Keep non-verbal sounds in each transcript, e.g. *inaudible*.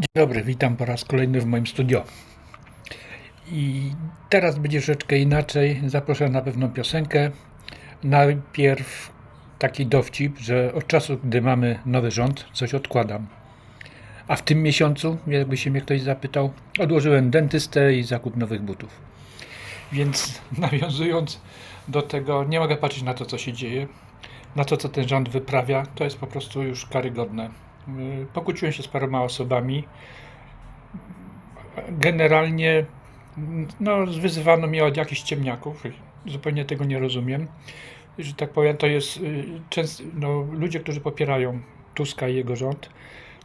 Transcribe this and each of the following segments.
Dzień dobry, witam po raz kolejny w moim studio. I teraz będzie troszeczkę inaczej. Zaproszę na pewną piosenkę. Najpierw taki dowcip, że od czasu, gdy mamy nowy rząd, coś odkładam. A w tym miesiącu, jakby się mnie ktoś zapytał, odłożyłem dentystę i zakup nowych butów. Więc *laughs* nawiązując do tego, nie mogę patrzeć na to, co się dzieje, na to, co ten rząd wyprawia. To jest po prostu już karygodne. Yy, Pokłóciłem się z paroma osobami. Generalnie no, wyzywano mnie od jakichś ciemniaków. Zupełnie tego nie rozumiem. Że tak powiem, to jest yy, często, no, ludzie, którzy popierają Tuska i jego rząd,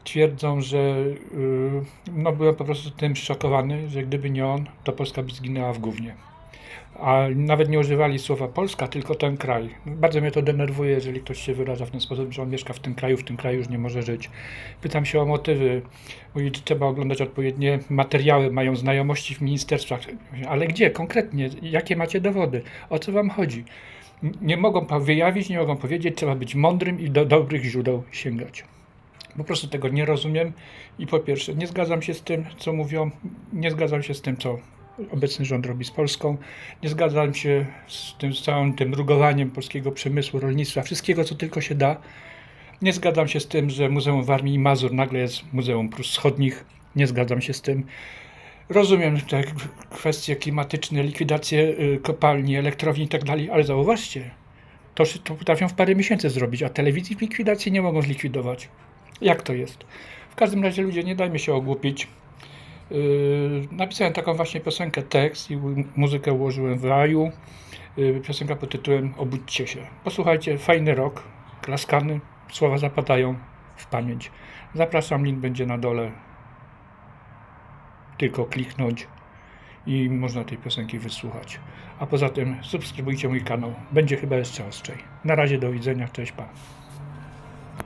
twierdzą, że yy, no, byłem po prostu tym szokowany, że gdyby nie on, to Polska by zginęła w gównie. A nawet nie używali słowa Polska, tylko ten kraj. Bardzo mnie to denerwuje, jeżeli ktoś się wyraża w ten sposób, że on mieszka w tym kraju, w tym kraju już nie może żyć. Pytam się o motywy. Mówi, trzeba oglądać odpowiednie materiały, mają znajomości w ministerstwach. Ale gdzie konkretnie? Jakie macie dowody? O co wam chodzi? Nie mogą wyjawić, nie mogą powiedzieć, trzeba być mądrym i do dobrych źródeł sięgać. Po prostu tego nie rozumiem i po pierwsze nie zgadzam się z tym, co mówią, nie zgadzam się z tym, co obecny rząd robi z Polską, nie zgadzam się z tym z całym tym rugowaniem polskiego przemysłu, rolnictwa, wszystkiego, co tylko się da. Nie zgadzam się z tym, że Muzeum Warmii i Mazur nagle jest Muzeum Prus Wschodnich. Nie zgadzam się z tym. Rozumiem te kwestie klimatyczne, likwidację y, kopalni, elektrowni i tak dalej, ale zauważcie, to, to potrafią w parę miesięcy zrobić, a telewizji likwidacji nie mogą zlikwidować. Jak to jest? W każdym razie ludzie, nie dajmy się ogłupić. Yy, napisałem taką właśnie piosenkę, tekst i muzykę ułożyłem w raju. Yy, piosenka pod tytułem Obudźcie się. Posłuchajcie, fajny rok, klaskany, słowa zapadają w pamięć. Zapraszam, link będzie na dole. Tylko kliknąć i można tej piosenki wysłuchać. A poza tym subskrybujcie mój kanał. Będzie chyba jeszcze ostrzej. Na razie do widzenia, cześć pa.